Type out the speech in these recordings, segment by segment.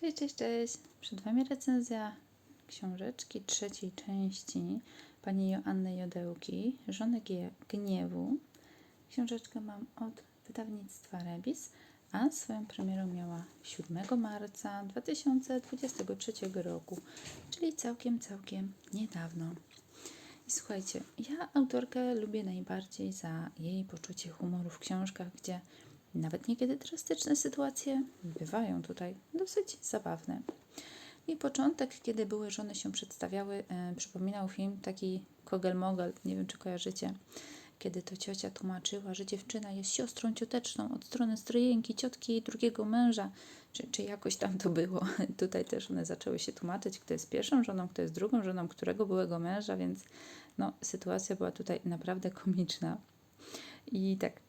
Cześć, cześć, cześć. Przed Wami recenzja książeczki trzeciej części pani Joanny Jodełki, Żony Gniewu. Książeczkę mam od wydawnictwa Rebis, a swoją premierę miała 7 marca 2023 roku, czyli całkiem, całkiem niedawno. I słuchajcie, ja autorkę lubię najbardziej za jej poczucie humoru w książkach, gdzie nawet niekiedy drastyczne sytuacje bywają tutaj dosyć zabawne. I początek, kiedy były żony się przedstawiały, e, przypominał film taki Kogel-Mogel, nie wiem czy kojarzycie, kiedy to ciocia tłumaczyła, że dziewczyna jest siostrą cioteczną od strony stryjenki, ciotki jej drugiego męża, czy, czy jakoś tam to było. Tutaj też one zaczęły się tłumaczyć, kto jest pierwszą żoną, kto jest drugą żoną, którego byłego męża, więc no, sytuacja była tutaj naprawdę komiczna. I tak,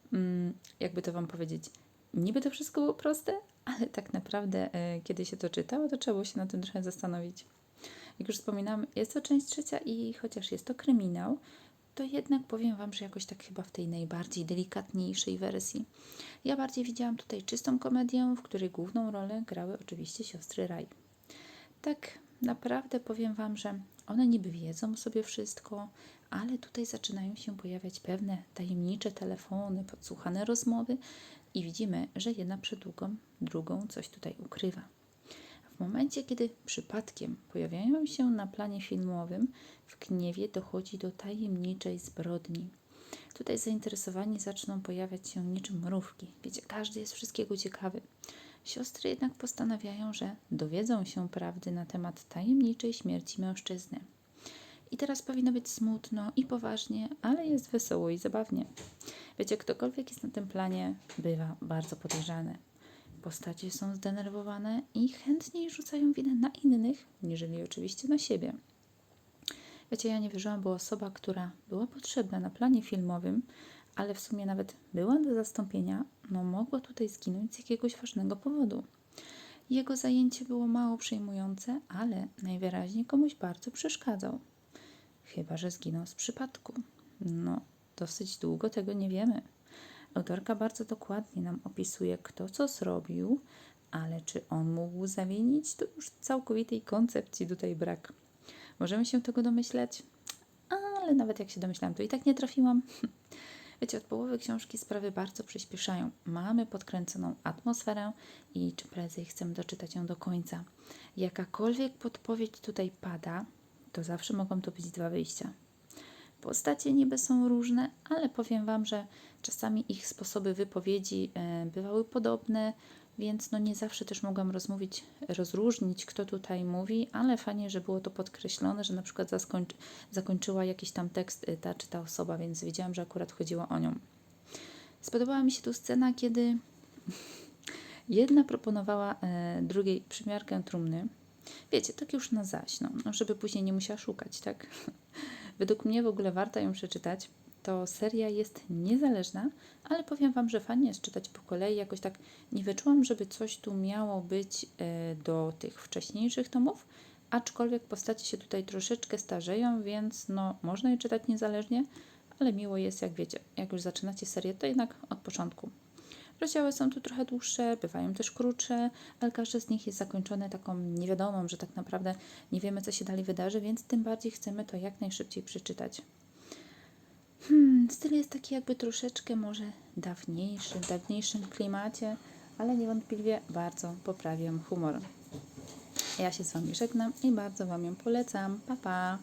jakby to Wam powiedzieć, niby to wszystko było proste, ale tak naprawdę, e, kiedy się to czytało, to trzeba było się na tym trochę zastanowić. Jak już wspominałam, jest to część trzecia i chociaż jest to kryminał, to jednak powiem Wam, że jakoś tak chyba w tej najbardziej delikatniejszej wersji. Ja bardziej widziałam tutaj czystą komedię, w której główną rolę grały oczywiście siostry Raj. Tak naprawdę powiem Wam, że one niby wiedzą sobie wszystko, ale tutaj zaczynają się pojawiać pewne tajemnicze telefony, podsłuchane rozmowy i widzimy, że jedna przed drugą, drugą coś tutaj ukrywa. W momencie, kiedy przypadkiem pojawiają się na planie filmowym, w gniewie dochodzi do tajemniczej zbrodni. Tutaj zainteresowani zaczną pojawiać się niczym mrówki. Wiecie, każdy jest wszystkiego ciekawy. Siostry jednak postanawiają, że dowiedzą się prawdy na temat tajemniczej śmierci mężczyzny. I teraz powinno być smutno i poważnie, ale jest wesoło i zabawnie. Wiecie, ktokolwiek jest na tym planie, bywa bardzo podejrzany. Postacie są zdenerwowane i chętniej rzucają winę na innych, niżeli oczywiście na siebie. Wiecie, ja nie wierzyłam, bo osoba, która była potrzebna na planie filmowym, ale w sumie nawet była do zastąpienia, no mogła tutaj zginąć z jakiegoś ważnego powodu. Jego zajęcie było mało przejmujące, ale najwyraźniej komuś bardzo przeszkadzał. Chyba, że zginął z przypadku. No, dosyć długo tego nie wiemy. Autorka bardzo dokładnie nam opisuje, kto co zrobił, ale czy on mógł zawinić, to już całkowitej koncepcji tutaj brak. Możemy się tego domyśleć, ale nawet jak się domyślałam, to i tak nie trafiłam. Wiecie, od połowy książki sprawy bardzo przyspieszają. Mamy podkręconą atmosferę i czym prędzej chcemy doczytać ją do końca. Jakakolwiek podpowiedź tutaj pada, to zawsze mogą to być dwa wyjścia. Postacie niby są różne, ale powiem Wam, że czasami ich sposoby wypowiedzi e, bywały podobne, więc no nie zawsze też mogłam rozmówić, rozróżnić, kto tutaj mówi, ale fajnie, że było to podkreślone, że na przykład zaskończy, zakończyła jakiś tam tekst e, ta czy ta osoba, więc wiedziałam, że akurat chodziło o nią. Spodobała mi się tu scena, kiedy jedna proponowała e, drugiej przymiarkę trumny. Wiecie, tak już na zaś, no, no, żeby później nie musiała szukać, tak? Według mnie w ogóle warto ją przeczytać. To seria jest niezależna, ale powiem Wam, że fajnie jest czytać po kolei. Jakoś tak nie wyczułam, żeby coś tu miało być e, do tych wcześniejszych tomów, aczkolwiek postacie się tutaj troszeczkę starzeją, więc no, można je czytać niezależnie, ale miło jest, jak wiecie, jak już zaczynacie serię, to jednak od początku. Rozdziały są tu trochę dłuższe, bywają też krótsze, ale każdy z nich jest zakończony taką niewiadomą, że tak naprawdę nie wiemy, co się dalej wydarzy, więc tym bardziej chcemy to jak najszybciej przeczytać. Hmm, styl jest taki jakby troszeczkę może dawniejszy, w dawniejszym klimacie, ale niewątpliwie bardzo poprawiam humor. Ja się z Wami żegnam i bardzo Wam ją polecam. Pa, pa!